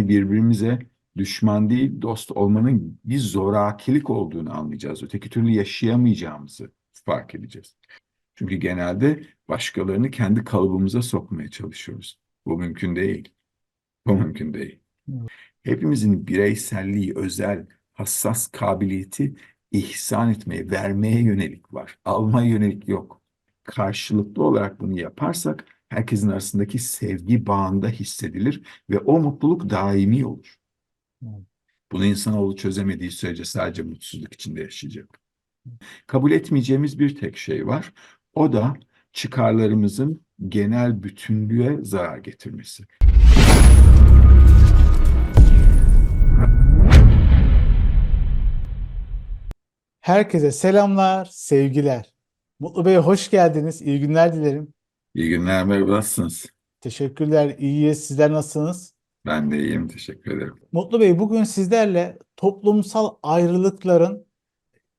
Yani birbirimize düşman değil dost olmanın bir zorakilik olduğunu anlayacağız. Öteki türlü yaşayamayacağımızı fark edeceğiz. Çünkü genelde başkalarını kendi kalıbımıza sokmaya çalışıyoruz. Bu mümkün değil. Bu mümkün değil. Hepimizin bireyselliği, özel, hassas kabiliyeti ihsan etmeye, vermeye yönelik var. Almaya yönelik yok. Karşılıklı olarak bunu yaparsak herkesin arasındaki sevgi bağında hissedilir ve o mutluluk daimi olur. Bunu insanoğlu çözemediği sürece sadece mutsuzluk içinde yaşayacak. Kabul etmeyeceğimiz bir tek şey var. O da çıkarlarımızın genel bütünlüğe zarar getirmesi. Herkese selamlar, sevgiler. Mutlu Bey hoş geldiniz. İyi günler dilerim. İyi günler, merhaba, nasılsınız? Teşekkürler, iyiyiz. Sizler nasılsınız? Ben de iyiyim, teşekkür ederim. Mutlu Bey bugün sizlerle toplumsal ayrılıkların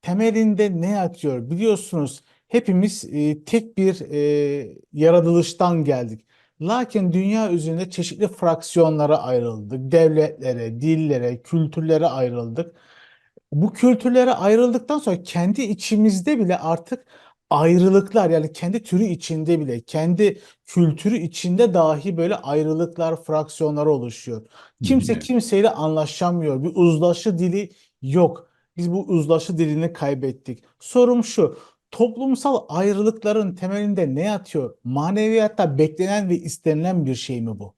temelinde ne yatıyor? Biliyorsunuz hepimiz e, tek bir e, yaratılıştan geldik. Lakin dünya üzerinde çeşitli fraksiyonlara ayrıldık. Devletlere, dillere, kültürlere ayrıldık. Bu kültürlere ayrıldıktan sonra kendi içimizde bile artık ayrılıklar yani kendi türü içinde bile kendi kültürü içinde dahi böyle ayrılıklar, fraksiyonlar oluşuyor. Kimse kimseyle anlaşamıyor. Bir uzlaşı dili yok. Biz bu uzlaşı dilini kaybettik. Sorum şu. Toplumsal ayrılıkların temelinde ne yatıyor? Maneviyatta beklenen ve istenilen bir şey mi bu?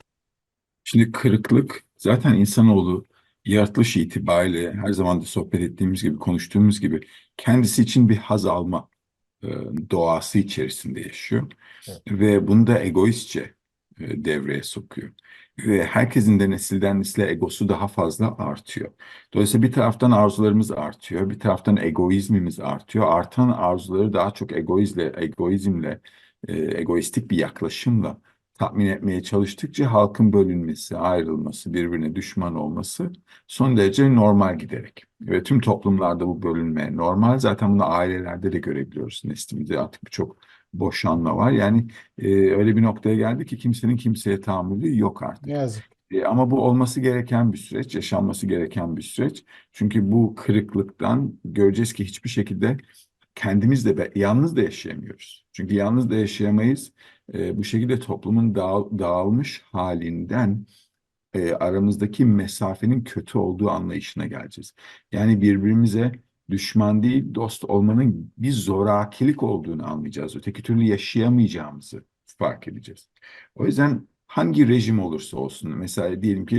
Şimdi kırıklık zaten insanoğlu yaratılış itibariyle her zaman da sohbet ettiğimiz gibi, konuştuğumuz gibi kendisi için bir haz alma doğası içerisinde yaşıyor. Evet. Ve bunu da egoistçe e, devreye sokuyor. Ve herkesin de nesilden nesile egosu daha fazla artıyor. Dolayısıyla bir taraftan arzularımız artıyor, bir taraftan egoizmimiz artıyor. Artan arzuları daha çok egoizle, egoizmle, e, egoistik bir yaklaşımla tatmin etmeye çalıştıkça halkın bölünmesi, ayrılması, birbirine düşman olması son derece normal giderek. Ve tüm toplumlarda bu bölünme normal. Zaten bunu ailelerde de görebiliyoruz. Neslimizde artık birçok boşanma var. Yani e, öyle bir noktaya geldi ki kimsenin kimseye tahammülü yok artık. Yazık. E, ama bu olması gereken bir süreç, yaşanması gereken bir süreç. Çünkü bu kırıklıktan göreceğiz ki hiçbir şekilde kendimiz de yalnız da yaşayamıyoruz. Çünkü yalnız da yaşayamayız. E, bu şekilde toplumun dağıl- dağılmış halinden e, aramızdaki mesafenin kötü olduğu anlayışına geleceğiz. Yani birbirimize düşman değil dost olmanın bir zorakilik olduğunu anlayacağız. Öteki türlü yaşayamayacağımızı fark edeceğiz. O yüzden hangi rejim olursa olsun mesela diyelim ki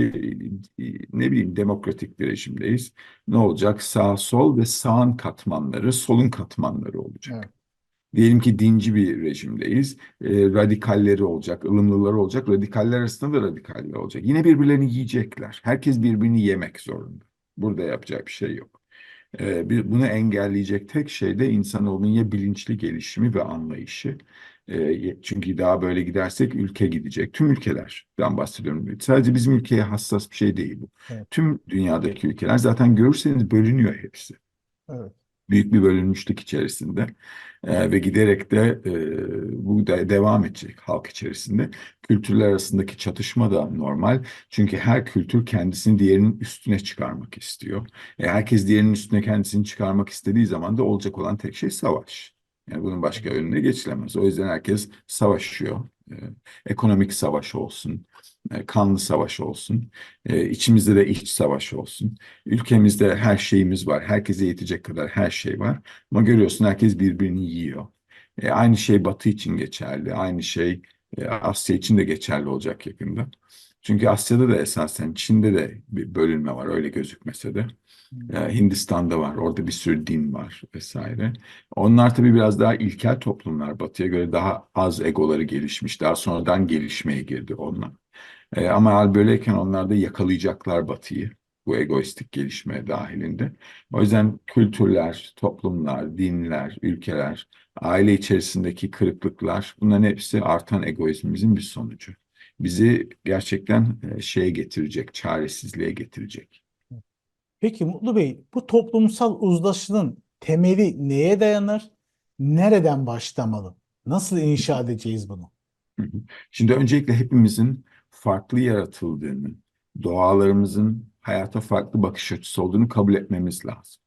e, ne bileyim demokratik bir rejimdeyiz. Ne olacak? Sağ sol ve sağın katmanları, solun katmanları olacak. Evet. Diyelim ki dinci bir rejimdeyiz. E, radikalleri olacak, ılımlıları olacak. Radikaller arasında da radikaller olacak. Yine birbirlerini yiyecekler. Herkes birbirini yemek zorunda. Burada yapacak bir şey yok. E, bir, bunu engelleyecek tek şey de insanoğlunun ya bilinçli gelişimi ve anlayışı. E, çünkü daha böyle gidersek ülke gidecek. Tüm ülkelerden bahsediyorum. Sadece bizim ülkeye hassas bir şey değil bu. Evet. Tüm dünyadaki ülkeler zaten görürseniz bölünüyor hepsi Evet. büyük bir bölünmüşlük içerisinde Ee, ve giderek de e, bu da devam edecek halk içerisinde. Kültürler arasındaki çatışma da normal. Çünkü her kültür kendisini diğerinin üstüne çıkarmak istiyor. E, herkes diğerinin üstüne kendisini çıkarmak istediği zaman da olacak olan tek şey savaş. Yani bunun başka önüne geçilemez. O yüzden herkes savaşıyor. E, ekonomik savaş olsun, e, kanlı savaş olsun, e, içimizde de iç savaş olsun. Ülkemizde her şeyimiz var. Herkese yetecek kadar her şey var. Ama görüyorsun herkes birbirini yiyor. E, aynı şey Batı için geçerli. Aynı şey e, Asya için de geçerli olacak yakında. Çünkü Asya'da da esasen Çin'de de bir bölünme var öyle gözükmese de. E, Hindistan'da var. Orada bir sürü din var vesaire. Onlar tabii biraz daha ilkel toplumlar. Batı'ya göre daha az egoları gelişmiş. Daha sonradan gelişmeye girdi onlar. E, ama hal böyleyken onlar da yakalayacaklar Batı'yı bu egoistik gelişme dahilinde. O yüzden kültürler, toplumlar, dinler, ülkeler, aile içerisindeki kırıklıklar bunların hepsi artan egoizmimizin bir sonucu. Bizi gerçekten e, şeye getirecek, çaresizliğe getirecek. Peki Mutlu Bey, bu toplumsal uzlaşının temeli neye dayanır? Nereden başlamalı? Nasıl inşa edeceğiz bunu? Şimdi öncelikle hepimizin farklı yaratıldığını doğalarımızın hayata farklı bakış açısı olduğunu kabul etmemiz lazım.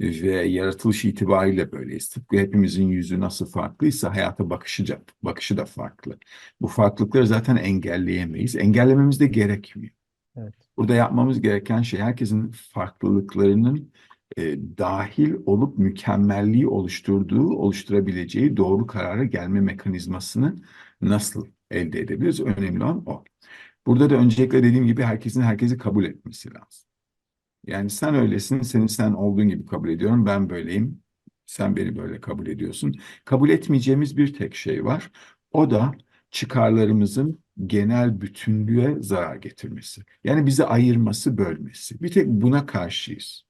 Ve yaratılış itibariyle böyleyiz. Tıpkı hepimizin yüzü nasıl farklıysa hayata bakışı da, bakışı da farklı. Bu farklılıkları zaten engelleyemeyiz. Engellememiz de gerekmiyor. Evet. Burada yapmamız gereken şey herkesin farklılıklarının e, dahil olup mükemmelliği oluşturduğu, oluşturabileceği doğru karara gelme mekanizmasını nasıl elde edebiliriz? Önemli olan o. Burada da öncelikle dediğim gibi herkesin herkesi kabul etmesi lazım. Yani sen öylesin, seni sen olduğun gibi kabul ediyorum, ben böyleyim, sen beni böyle kabul ediyorsun. Kabul etmeyeceğimiz bir tek şey var. O da çıkarlarımızın genel bütünlüğe zarar getirmesi. Yani bizi ayırması, bölmesi. Bir tek buna karşıyız.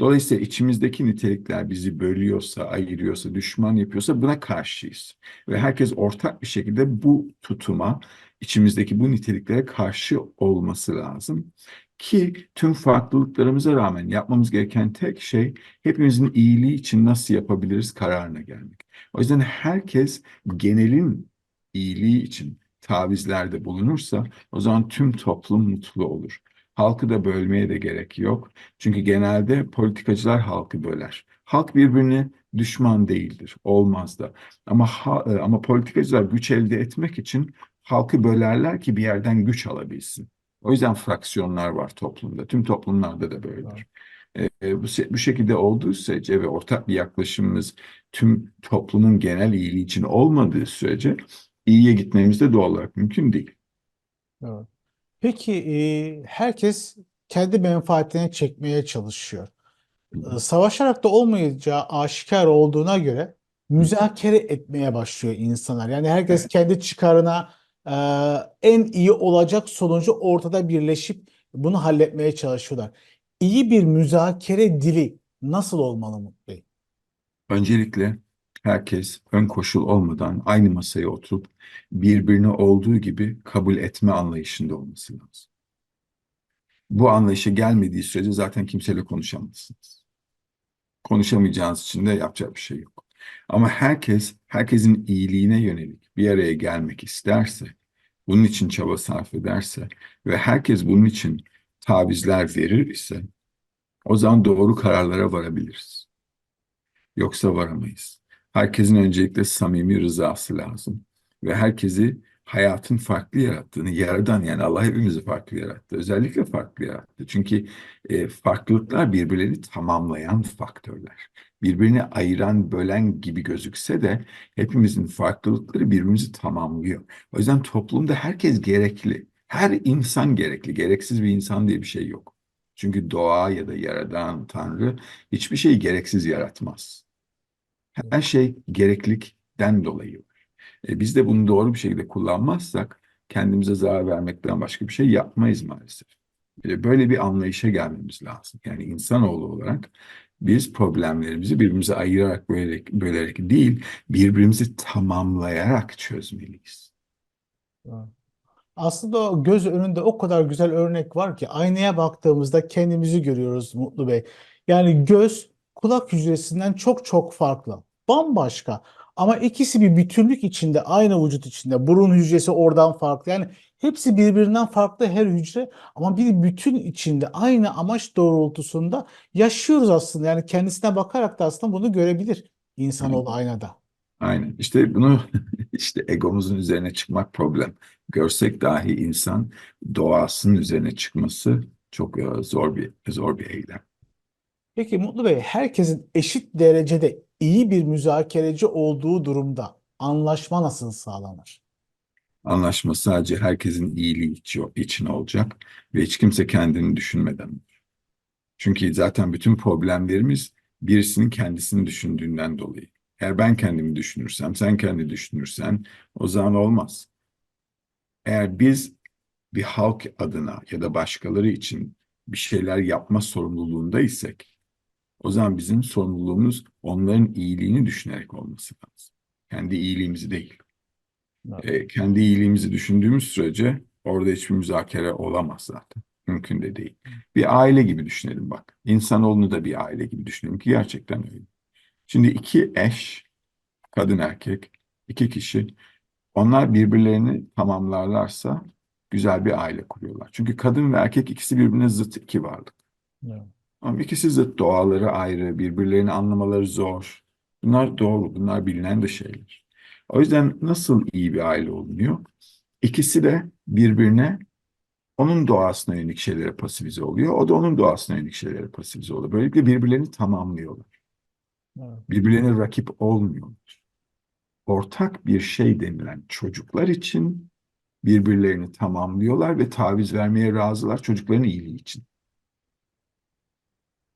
Dolayısıyla içimizdeki nitelikler bizi bölüyorsa, ayırıyorsa, düşman yapıyorsa buna karşıyız. Ve herkes ortak bir şekilde bu tutuma, içimizdeki bu niteliklere karşı olması lazım. Ki tüm farklılıklarımıza rağmen yapmamız gereken tek şey hepimizin iyiliği için nasıl yapabiliriz kararına gelmek. O yüzden herkes genelin iyiliği için tavizlerde bulunursa o zaman tüm toplum mutlu olur. Halkı da bölmeye de gerek yok. Çünkü genelde politikacılar halkı böler. Halk birbirine düşman değildir, olmaz da. Ama ha- e, ama politikacılar güç elde etmek için halkı bölerler ki bir yerden güç alabilsin. O yüzden fraksiyonlar var toplumda. Tüm toplumlarda da böyledir. E, e, bu, bu şekilde olduğu sürece ve ortak bir yaklaşımımız tüm toplumun genel iyiliği için olmadığı sürece iyiye gitmemiz de doğal olarak mümkün değil. Evet. Peki e, herkes kendi menfaatine çekmeye çalışıyor. E, Savaşarak da olmayacağı aşikar olduğuna göre müzakere etmeye başlıyor insanlar. Yani herkes kendi çıkarına e, en iyi olacak sonucu ortada birleşip bunu halletmeye çalışıyorlar. İyi bir müzakere dili nasıl olmalı Umut Bey? Öncelikle herkes ön koşul olmadan aynı masaya oturup birbirini olduğu gibi kabul etme anlayışında olması lazım. Bu anlayışa gelmediği sürece zaten kimseyle konuşamazsınız. Konuşamayacağınız için de yapacak bir şey yok. Ama herkes, herkesin iyiliğine yönelik bir araya gelmek isterse, bunun için çaba sarf ederse ve herkes bunun için tavizler verir ise o zaman doğru kararlara varabiliriz. Yoksa varamayız. Herkesin öncelikle samimi rızası lazım. Ve herkesi hayatın farklı yarattığını, yaradan yani Allah hepimizi farklı yarattı. Özellikle farklı yarattı. Çünkü e, farklılıklar birbirlerini tamamlayan faktörler. Birbirini ayıran, bölen gibi gözükse de hepimizin farklılıkları birbirimizi tamamlıyor. O yüzden toplumda herkes gerekli. Her insan gerekli. Gereksiz bir insan diye bir şey yok. Çünkü doğa ya da yaradan Tanrı hiçbir şeyi gereksiz yaratmaz. Her şey gereklilikten dolayı. E, biz de bunu doğru bir şekilde kullanmazsak kendimize zarar vermekten başka bir şey yapmayız maalesef. E, böyle bir anlayışa gelmemiz lazım. Yani insanoğlu olarak biz problemlerimizi birbirimize ayırarak, bölerek, bölerek değil, birbirimizi tamamlayarak çözmeliyiz. Aslında o göz önünde o kadar güzel örnek var ki aynaya baktığımızda kendimizi görüyoruz Mutlu Bey. Yani göz kulak hücresinden çok çok farklı. Bambaşka. Ama ikisi bir bütünlük içinde, aynı vücut içinde. Burun hücresi oradan farklı. Yani hepsi birbirinden farklı her hücre ama bir bütün içinde aynı amaç doğrultusunda yaşıyoruz aslında. Yani kendisine bakarak da aslında bunu görebilir insanoğlu aynada. Aynen. İşte bunu işte egomuzun üzerine çıkmak problem. Görsek dahi insan doğasının üzerine çıkması çok e, zor bir zor bir eylem. Peki Mutlu Bey, herkesin eşit derecede iyi bir müzakereci olduğu durumda anlaşma nasıl sağlanır? Anlaşma sadece herkesin iyiliği içi- için olacak ve hiç kimse kendini düşünmeden. Çünkü zaten bütün problemlerimiz birisinin kendisini düşündüğünden dolayı. Eğer ben kendimi düşünürsem, sen kendi düşünürsen o zaman olmaz. Eğer biz bir halk adına ya da başkaları için bir şeyler yapma sorumluluğunda isek, o zaman bizim sorumluluğumuz onların iyiliğini düşünerek olması lazım. Kendi iyiliğimizi değil. E, kendi iyiliğimizi düşündüğümüz sürece orada hiçbir müzakere olamaz zaten. Mümkün de değil. Bir aile gibi düşünelim bak. İnsanoğlunu da bir aile gibi düşünelim ki gerçekten öyle. Şimdi iki eş, kadın erkek, iki kişi, onlar birbirlerini tamamlarlarsa güzel bir aile kuruyorlar. Çünkü kadın ve erkek ikisi birbirine zıt iki varlık. Evet. Ama ikisi zıt doğaları ayrı, birbirlerini anlamaları zor. Bunlar doğru, bunlar bilinen de şeyler. O yüzden nasıl iyi bir aile olunuyor? İkisi de birbirine onun doğasına yönelik şeylere pasifize oluyor. O da onun doğasına yönelik şeylere pasifize oluyor. Böylelikle birbirlerini tamamlıyorlar. Evet. Birbirlerine rakip olmuyorlar. Ortak bir şey denilen çocuklar için birbirlerini tamamlıyorlar ve taviz vermeye razılar çocukların iyiliği için.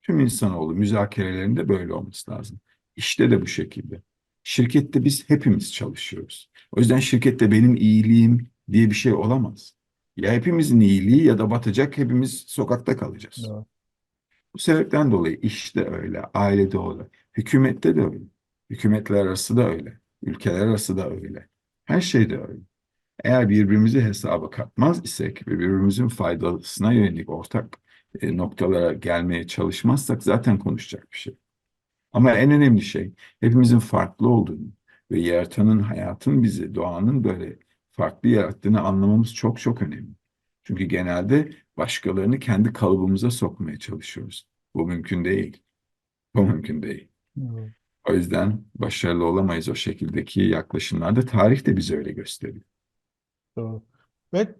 Tüm insanoğlu müzakerelerinde böyle olması lazım. İşte de bu şekilde. Şirkette biz hepimiz çalışıyoruz. O yüzden şirkette benim iyiliğim diye bir şey olamaz. Ya hepimizin iyiliği ya da batacak hepimiz sokakta kalacağız. Evet. Bu sebepten dolayı işte öyle, ailede öyle, hükümette de öyle. Hükümetler arası da öyle, ülkeler arası da öyle. Her şeyde öyle. Eğer birbirimizi hesaba katmaz isek ve birbirimizin faydasına yönelik ortak e, noktalara gelmeye çalışmazsak zaten konuşacak bir şey. Ama en önemli şey hepimizin farklı olduğunu ve yaratanın, hayatın bizi, doğanın böyle farklı yarattığını anlamamız çok çok önemli. Çünkü genelde başkalarını kendi kalıbımıza sokmaya çalışıyoruz. Bu mümkün değil. Bu mümkün değil. Evet. O yüzden başarılı olamayız o şekildeki yaklaşımlarda. Tarih de bize öyle gösteriyor. Doğru. Ve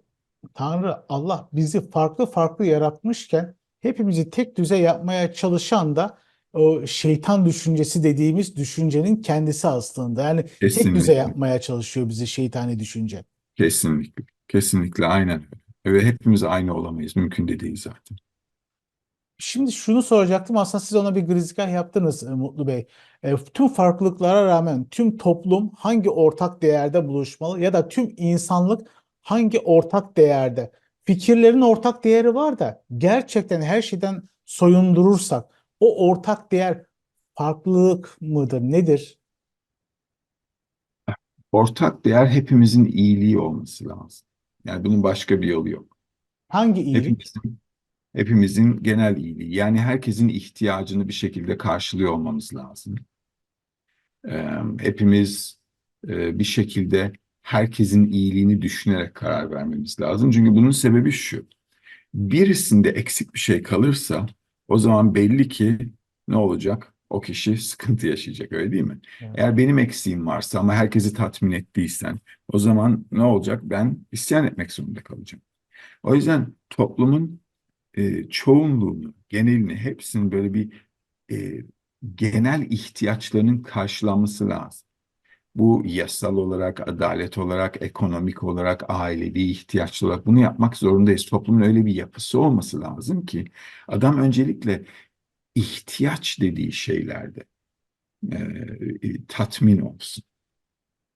Tanrı Allah bizi farklı farklı yaratmışken hepimizi tek düze yapmaya çalışan da o şeytan düşüncesi dediğimiz düşüncenin kendisi aslında. Yani tek düze Kesinlikle. yapmaya çalışıyor bizi şeytani düşünce. Kesinlikle. Kesinlikle aynen öyle. Ve hepimiz aynı olamayız. Mümkün de değil zaten. Şimdi şunu soracaktım aslında siz ona bir girizgah yaptınız e, Mutlu Bey. E, tüm farklılıklara rağmen tüm toplum hangi ortak değerde buluşmalı ya da tüm insanlık hangi ortak değerde? Fikirlerin ortak değeri var da gerçekten her şeyden soyundurursak o ortak değer farklılık mıdır, nedir? Ortak değer hepimizin iyiliği olması lazım. Yani bunun başka bir yolu yok. Hangi iyilik? Hepimizin, hepimizin genel iyiliği. Yani herkesin ihtiyacını bir şekilde karşılıyor olmamız lazım. Ee, hepimiz e, bir şekilde herkesin iyiliğini düşünerek karar vermemiz lazım. Çünkü bunun sebebi şu. Birisinde eksik bir şey kalırsa o zaman belli ki ne olacak? O kişi sıkıntı yaşayacak öyle değil mi? Evet. Eğer benim eksiğim varsa ama herkesi tatmin ettiysen o zaman ne olacak? Ben isyan etmek zorunda kalacağım. O yüzden toplumun e, çoğunluğunu, genelini, hepsinin böyle bir e, genel ihtiyaçlarının karşılanması lazım. Bu yasal olarak, adalet olarak, ekonomik olarak, ailevi ihtiyaçlar olarak bunu yapmak zorundayız. Toplumun öyle bir yapısı olması lazım ki adam öncelikle ihtiyaç dediği şeylerde e, e, tatmin olsun.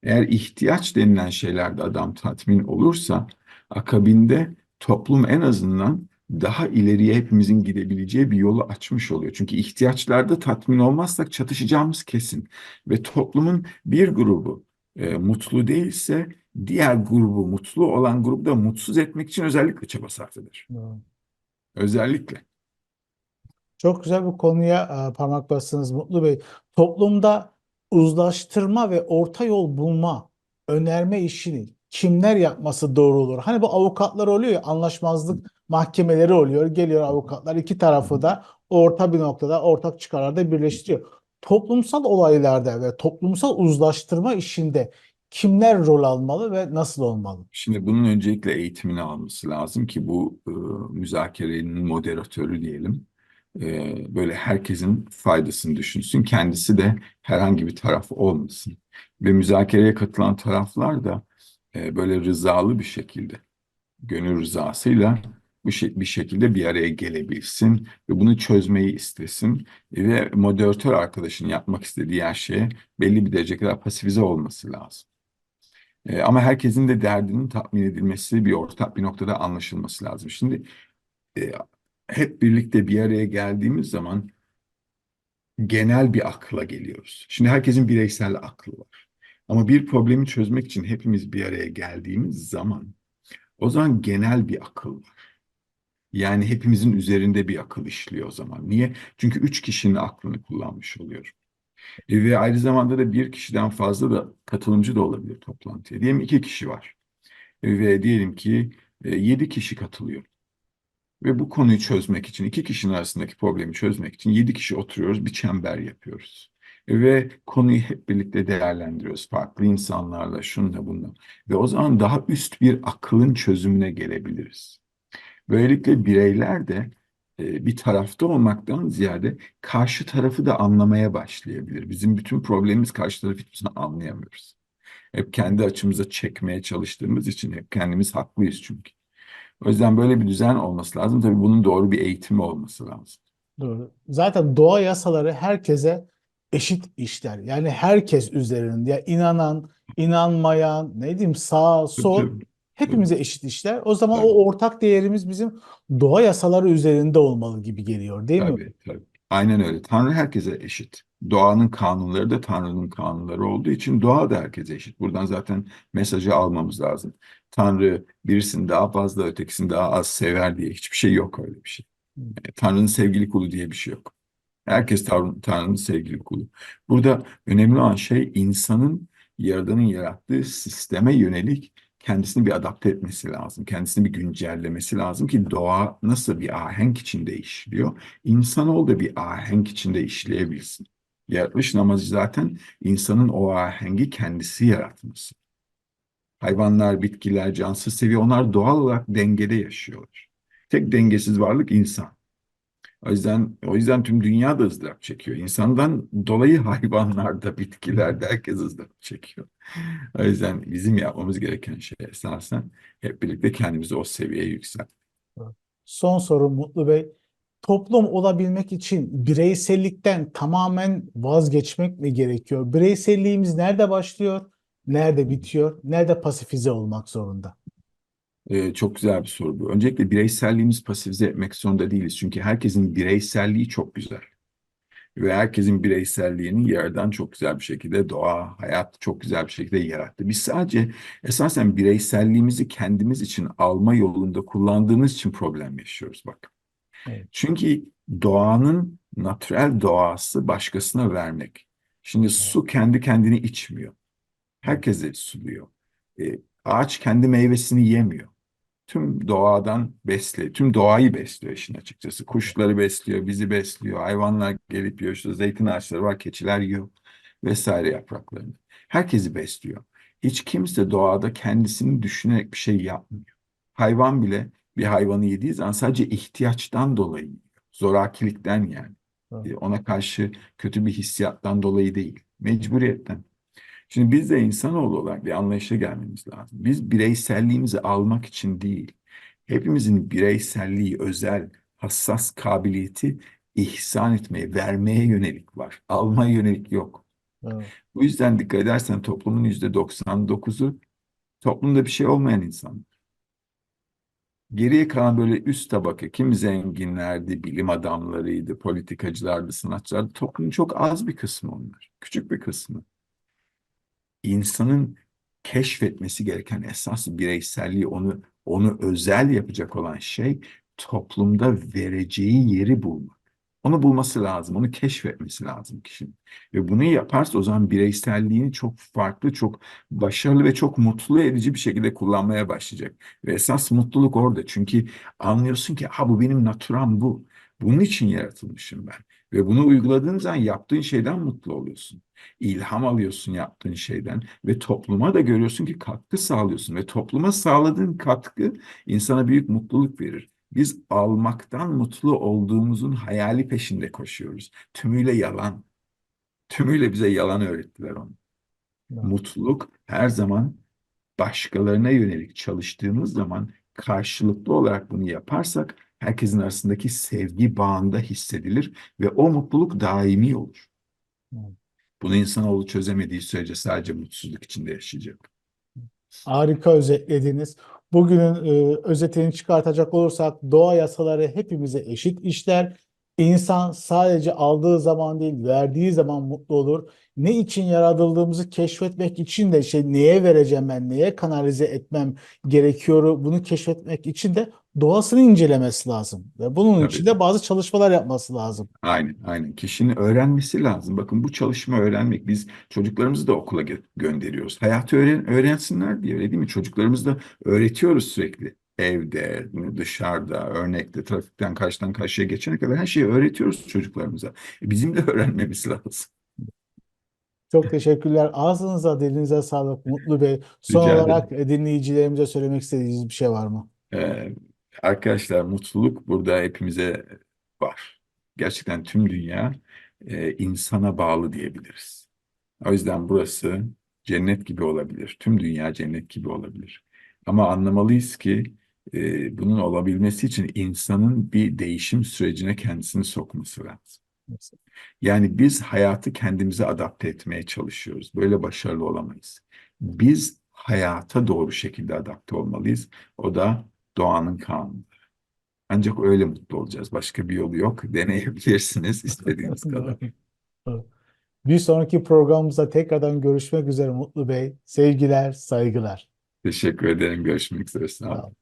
Eğer ihtiyaç denilen şeylerde adam tatmin olursa akabinde toplum en azından daha ileriye hepimizin gidebileceği bir yolu açmış oluyor. Çünkü ihtiyaçlarda tatmin olmazsak çatışacağımız kesin. Ve toplumun bir grubu e, mutlu değilse diğer grubu mutlu olan grubu da mutsuz etmek için özellikle çaba sarf eder. Evet. Özellikle. Çok güzel bir konuya e, parmak bastınız Mutlu Bey. Toplumda uzlaştırma ve orta yol bulma, önerme işini kimler yapması doğru olur? Hani bu avukatlar oluyor ya, anlaşmazlık mahkemeleri oluyor. Geliyor avukatlar iki tarafı da orta bir noktada, ortak çıkarlarda birleştiriyor. Toplumsal olaylarda ve toplumsal uzlaştırma işinde kimler rol almalı ve nasıl olmalı? Şimdi bunun öncelikle eğitimini alması lazım ki bu e, müzakerenin moderatörü diyelim. e, böyle herkesin faydasını düşünsün. Kendisi de herhangi bir taraf olmasın. Ve müzakereye katılan taraflar da e, böyle rızalı bir şekilde, gönül rızasıyla bu şey, bir şekilde bir araya gelebilsin ve bunu çözmeyi istesin ve moderatör arkadaşının yapmak istediği her şeye belli bir derece kadar pasifize olması lazım. E, ama herkesin de derdinin tatmin edilmesi, bir ortak bir noktada anlaşılması lazım. Şimdi e, hep birlikte bir araya geldiğimiz zaman genel bir akla geliyoruz. Şimdi herkesin bireysel aklı var. Ama bir problemi çözmek için hepimiz bir araya geldiğimiz zaman o zaman genel bir akıl var. Yani hepimizin üzerinde bir akıl işliyor o zaman. Niye? Çünkü üç kişinin aklını kullanmış oluyor. E, Ve aynı zamanda da bir kişiden fazla da katılımcı da olabilir toplantıya. Diyelim iki kişi var. E, Ve diyelim ki e, 7 kişi katılıyor. Ve bu konuyu çözmek için, iki kişinin arasındaki problemi çözmek için yedi kişi oturuyoruz, bir çember yapıyoruz. Ve konuyu hep birlikte değerlendiriyoruz. Farklı insanlarla, şunla bununla. Ve o zaman daha üst bir akılın çözümüne gelebiliriz. Böylelikle bireyler de e, bir tarafta olmaktan ziyade karşı tarafı da anlamaya başlayabilir. Bizim bütün problemimiz karşı tarafı hiçbir zaman anlayamıyoruz. Hep kendi açımıza çekmeye çalıştığımız için hep kendimiz haklıyız çünkü. O yüzden böyle bir düzen olması lazım. Tabii bunun doğru bir eğitimi olması lazım. Doğru. Zaten doğa yasaları herkese eşit işler. Yani herkes üzerinde ya inanan, inanmayan, ne diyeyim sağ, sol Tabii, hepimize eşit işler. O zaman Tabii. o ortak değerimiz bizim doğa yasaları üzerinde olmalı gibi geliyor, değil mi? tabii, tabii. Aynen öyle. Tanrı herkese eşit. Doğanın kanunları da Tanrı'nın kanunları olduğu için doğa da herkese eşit. Buradan zaten mesajı almamız lazım. Tanrı birisini daha fazla, ötekisini daha az sever diye hiçbir şey yok öyle bir şey. E, Tanrı'nın sevgili kulu diye bir şey yok. Herkes Tanrı- Tanrı'nın sevgili kulu. Burada önemli olan şey insanın Yaradan'ın yarattığı sisteme yönelik kendisini bir adapte etmesi lazım. Kendisini bir güncellemesi lazım ki doğa nasıl bir ahenk içinde işliyor, insanoğlu da bir ahenk içinde işleyebilsin. Yaratılış namazı zaten insanın o ahengi kendisi yaratması. Hayvanlar, bitkiler, cansız seviye onlar doğal olarak dengede yaşıyorlar. Tek dengesiz varlık insan. O yüzden o yüzden tüm dünya da ızdırap çekiyor. İnsandan dolayı hayvanlarda, bitkilerde herkes ızdırap çekiyor. O yüzden bizim yapmamız gereken şey esasen hep birlikte kendimizi o seviyeye yükseltmek. Son soru Mutlu Bey. Toplum olabilmek için bireysellikten tamamen vazgeçmek mi gerekiyor? Bireyselliğimiz nerede başlıyor? Nerede bitiyor? Nerede pasifize olmak zorunda? Ee, çok güzel bir soru bu. Öncelikle bireyselliğimizi pasifize etmek zorunda değiliz. Çünkü herkesin bireyselliği çok güzel. Ve herkesin bireyselliğini yerden çok güzel bir şekilde doğa, hayat çok güzel bir şekilde yarattı. Biz sadece esasen bireyselliğimizi kendimiz için alma yolunda kullandığımız için problem yaşıyoruz bak. Evet. Çünkü doğanın natürel doğası başkasına vermek. Şimdi su kendi kendini içmiyor. Herkese suluyor. E, ağaç kendi meyvesini yemiyor. Tüm doğadan besliyor. Tüm doğayı besliyor işin açıkçası. Kuşları besliyor, bizi besliyor. Hayvanlar gelip yiyor. İşte zeytin ağaçları var, keçiler yiyor vesaire yapraklarını. Herkesi besliyor. Hiç kimse doğada kendisini düşünerek bir şey yapmıyor. Hayvan bile bir hayvanı yediği zaman sadece ihtiyaçtan dolayı yiyor. Zorakilikten yani. Evet. E, Ona karşı kötü bir hissiyattan dolayı değil. Mecburiyetten. Şimdi biz de insanoğlu olarak bir anlayışa gelmemiz lazım. Biz bireyselliğimizi almak için değil, hepimizin bireyselliği, özel, hassas kabiliyeti ihsan etmeye, vermeye yönelik var. Almaya yönelik yok. Evet. Bu yüzden dikkat edersen toplumun yüzde 99'u toplumda bir şey olmayan insan. Geriye kalan böyle üst tabaka, kim zenginlerdi, bilim adamlarıydı, politikacılardı, sanatçılardı. Toplumun çok az bir kısmı onlar. Küçük bir kısmı. İnsanın keşfetmesi gereken esas bireyselliği, onu onu özel yapacak olan şey toplumda vereceği yeri bulmak. Onu bulması lazım, onu keşfetmesi lazım kişinin. Ve bunu yaparsa o zaman bireyselliğini çok farklı, çok başarılı ve çok mutlu edici bir şekilde kullanmaya başlayacak. Ve esas mutluluk orada. Çünkü anlıyorsun ki ha bu benim naturam bu. Bunun için yaratılmışım ben. Ve bunu uyguladığın zaman yaptığın şeyden mutlu oluyorsun. İlham alıyorsun yaptığın şeyden ve topluma da görüyorsun ki katkı sağlıyorsun ve topluma sağladığın katkı insana büyük mutluluk verir. Biz almaktan mutlu olduğumuzun hayali peşinde koşuyoruz. Tümüyle yalan. Tümüyle bize yalan öğrettiler onu. Evet. Mutluluk her zaman başkalarına yönelik çalıştığımız zaman karşılıklı olarak bunu yaparsak herkesin arasındaki sevgi bağında hissedilir ve o mutluluk daimi olur. Bunu insanoğlu çözemediği sürece sadece mutsuzluk içinde yaşayacak. Harika özetlediniz. Bugünün e, özetini çıkartacak olursak doğa yasaları hepimize eşit işler. İnsan sadece aldığı zaman değil, verdiği zaman mutlu olur. Ne için yaratıldığımızı keşfetmek için de şey neye vereceğim ben, neye kanalize etmem gerekiyor bunu keşfetmek için de doğasını incelemesi lazım. Ve bunun Tabii. için de bazı çalışmalar yapması lazım. Aynen, aynen. Kişinin öğrenmesi lazım. Bakın bu çalışma öğrenmek. Biz çocuklarımızı da okula gö- gönderiyoruz. Hayatı öğren öğrensinler diye öyle değil mi? Çocuklarımızı da öğretiyoruz sürekli. evde, dışarıda, örnekte, trafikten karşıdan karşıya geçene kadar her şeyi öğretiyoruz çocuklarımıza. E, Bizim de öğrenmemiz lazım. Çok teşekkürler. Ağzınıza, dilinize sağlık Mutlu Bey. Son Rica ederim. olarak e, dinleyicilerimize söylemek istediğiniz bir şey var mı? Ee, arkadaşlar mutluluk burada hepimize var. Gerçekten tüm dünya e, insana bağlı diyebiliriz. O yüzden burası cennet gibi olabilir. Tüm dünya cennet gibi olabilir. Ama anlamalıyız ki e, bunun olabilmesi için insanın bir değişim sürecine kendisini sokması lazım. Yani biz hayatı kendimize adapte etmeye çalışıyoruz. Böyle başarılı olamayız. Biz hayata doğru şekilde adapte olmalıyız. O da doğanın kanunu. Ancak öyle mutlu olacağız. Başka bir yolu yok. Deneyebilirsiniz istediğiniz kadar. Bir sonraki programımızda tekrardan görüşmek üzere Mutlu Bey. Sevgiler, saygılar. Teşekkür ederim. Görüşmek üzere. Sağ olun. Sağ olun.